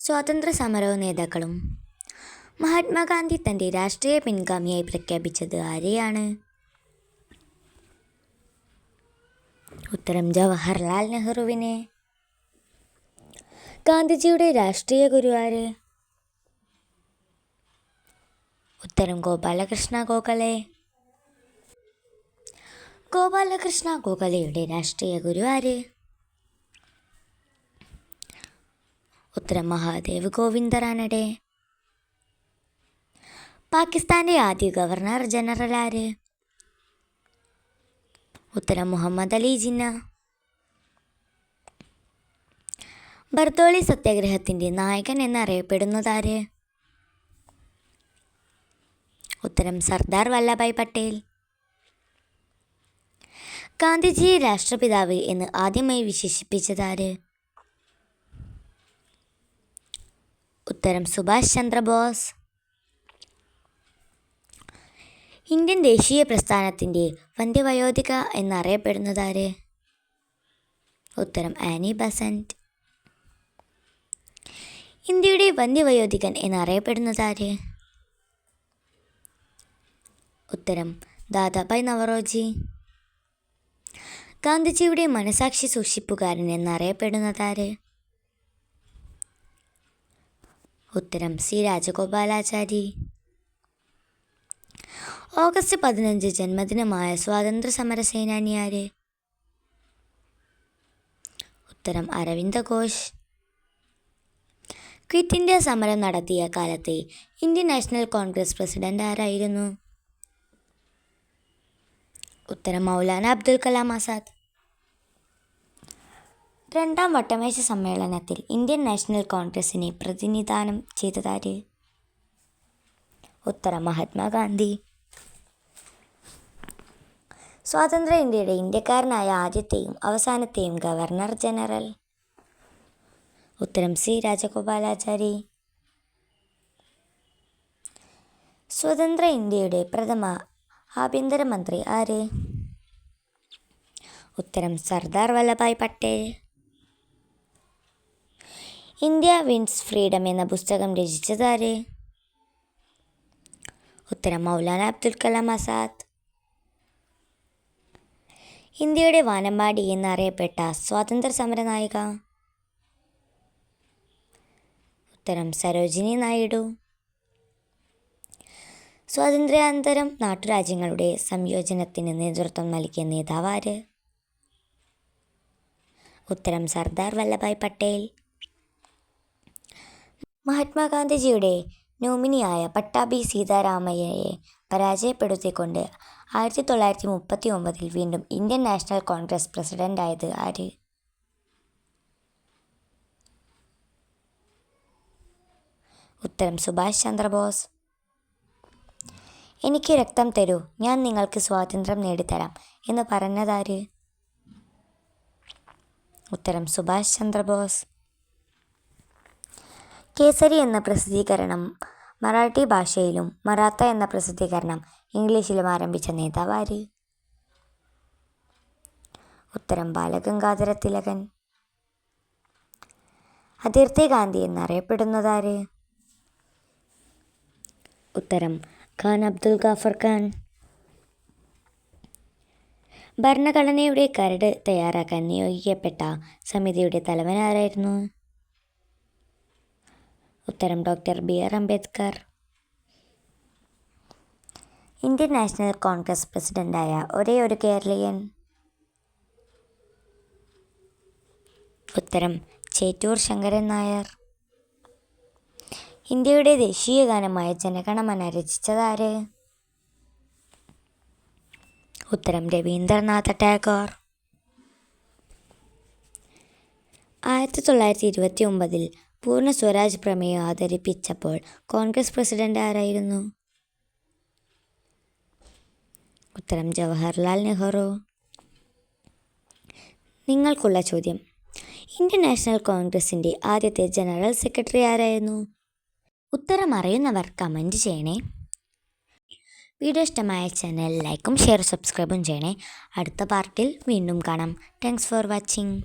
സ്വാതന്ത്ര്യ സമര നേതാക്കളും. മഹാത്മാഗാന്ധി തന്റെ രാഷ്ട്രീയ പിൻഗാമിയായി പ്രഖ്യാപിച്ചത് ആരെയാണ്? ഉത്തരം ജവഹർലാൽ നെഹ്റുവിനെ. ഗാന്ധിജിയുടെ രാഷ്ട്രീയ ഗുരു ആര്? ഉത്തരം ഗോപാലകൃഷ്ണ ഗോഖലെ. ഗോപാലകൃഷ്ണ ഗോഖലെയുടെ രാഷ്ട്രീയ ഗുരു ആര്? ഉത്തരം മഹാദേവ് ഗോവിന്ദ റാനഡെ പാകിസ്ഥാന്റെ ആദ്യ ഗവർണർ ജനറൽ ആര്? ഉത്തരം മുഹമ്മദ് അലി ജിന്ന. ബർദോളി സത്യാഗ്രഹത്തിന്റെ നായകൻ എന്നറിയപ്പെടുന്നതാര് ഉത്തരം സർദാർ വല്ലഭായ് പട്ടേൽ. ഗാന്ധിജിയെ രാഷ്ട്രപിതാവ് എന്ന് ആദ്യമായി വിശേഷിപ്പിച്ചതാര് ഉത്തരം സുഭാഷ് ചന്ദ്രബോസ്. ഇന്ത്യൻ ദേശീയ പ്രസ്ഥാനത്തിന്റെ വന്ധ്യവയോധിക എന്നറിയപ്പെടുന്നതാര് ഉത്തരം ആനി ബസന്റ്. ഇന്ത്യയുടെ വന്ധ്യവയോധികൻ എന്നറിയപ്പെടുന്നതാര് ഉത്തരം ദാദാഭായ് നവറോജി. ഗാന്ധിജിയുടെ മനസാക്ഷി സൂക്ഷിപ്പുകാരൻ എന്നറിയപ്പെടുന്നതാര് ഉത്തരം സി രാജഗോപാലാചാരി. ഓഗസ്റ്റ് പതിനഞ്ച് ജന്മദിനമായ സ്വാതന്ത്ര്യ സമര സേനാനി ആര് ഉത്തരം അരവിന്ദ ഘോഷ്. ക്വിറ്റ് ഇന്ത്യ സമരം നടത്തിയ കാലത്തെ ഇന്ത്യൻ നാഷണൽ കോൺഗ്രസ് പ്രസിഡന്റ് ആരായിരുന്നു? ഉത്തരം മൗലാന അബ്ദുൽ കലാം ആസാദ്. രണ്ടാം വട്ടമേശ സമ്മേളനത്തിൽ ഇന്ത്യൻ നാഷണൽ കോൺഗ്രസിനെ പ്രതിനിധാനം ചെയ്തതാര്? ഉത്തരം മഹാത്മാഗാന്ധി. സ്വാതന്ത്ര്യ ഇന്ത്യയുടെ ഇന്ത്യക്കാരനായ ആദ്യത്തെയും അവസാനത്തെയും ഗവർണർ ജനറൽ. ഉത്തരം സി. രാജഗോപാലാചാരി. സ്വതന്ത്ര ഇന്ത്യയുടെ പ്രഥമ ആഭ്യന്തരമന്ത്രി ആര്? ഉത്തരം Sardar Vallabhbhai Patel. India wins freedom എന്ന പുസ്തകം രചിച്ചതാര്? ഉത്തരം മൗലാന അബ്ദുൽ കലാം ആസാദ്. ഇന്ത്യയുടെ വാനമ്പാടി എന്നറിയപ്പെട്ട സ്വാതന്ത്ര്യ സമര നായിക ഉത്തരം സരോജിനി നായിഡു. സ്വാതന്ത്ര്യാനന്തരം നാട്ടുരാജ്യങ്ങളുടെ സംയോജനത്തിന് നേതൃത്വം നൽകിയ നേതാവാര്? ഉത്തരം സർദാർ വല്ലഭായ് പട്ടേൽ. മഹാത്മാഗാന്ധിജിയുടെ നോമിനിയായ പട്ടാഭി സീതാരാമയ്യയെ പരാജയപ്പെടുത്തിക്കൊണ്ട് ആയിരത്തി തൊള്ളായിരത്തി മുപ്പത്തി ഒമ്പതിൽ വീണ്ടും ഇന്ത്യൻ നാഷണൽ കോൺഗ്രസ് പ്രസിഡന്റായത് ആര്? ഉത്തരം സുഭാഷ് ചന്ദ്രബോസ്. എനിക്ക് രക്തം തരൂ ഞാൻ നിങ്ങൾക്ക് സ്വാതന്ത്ര്യം നേടിത്തരാം എന്ന് പറഞ്ഞതാര്? ഉത്തരം സുഭാഷ് ചന്ദ്രബോസ്. കേസരി എന്ന പ്രസിദ്ധീകരണം മറാഠി ഭാഷയിലും മറാത്ത എന്ന പ്രസിദ്ധീകരണം ഇംഗ്ലീഷിലും ആരംഭിച്ച നേതാവ് ആര് ഉത്തരം ബാലഗംഗാധര തിലകൻ അതിർത്തി ഗാന്ധി എന്നറിയപ്പെടുന്നതാര്? ഉത്തരം ഖാൻ അബ്ദുൽ ഗാഫർ ഖാൻ. ഭരണഘടനയുടെ കരട് തയ്യാറാക്കാൻ നിയോഗിക്കപ്പെട്ട സമിതിയുടെ തലവൻ ആരായിരുന്നു ഉത്തരം doctor B R Ambedkar. Indian National Congress പ്രസിഡന്റായ ഒരേ ഒരു കേരളീയൻ. ഉത്തരം ചേറ്റൂർ ശങ്കരൻ നായർ. ഇന്ത്യയുടെ ദേശീയ ഗാനമായ ജനഗണമന രചിച്ചതാര്? ഉത്തരം രവീന്ദ്രനാഥ ടാഗോർ. ആയിരത്തി തൊള്ളായിരത്തി ഇരുപത്തി ഒമ്പതിൽ പൂർണ സ്വരാജ് പ്രമേയം അവതരിപ്പിച്ചപ്പോൾ കോൺഗ്രസ് പ്രസിഡന്റ് ആരായിരുന്നു? ഉത്തരം ജവഹർലാൽ നെഹ്റു. നിങ്ങൾക്കുള്ള ചോദ്യം. ഇന്ത്യൻ നാഷണൽ കോൺഗ്രസിന്റെ ആദ്യത്തെ ജനറൽ സെക്രട്ടറി ആരായിരുന്നു? ഉത്തരം അറിയുന്നവർ കമന്റ് ചെയ്യണേ. വീഡിയോ ഇഷ്ടമായ ചാനൽ ലൈക്കും ഷെയർ സബ്സ്ക്രൈബും ചെയ്യണേ. അടുത്ത പാർട്ടിൽ വീണ്ടും കാണാം. Thanks for watching.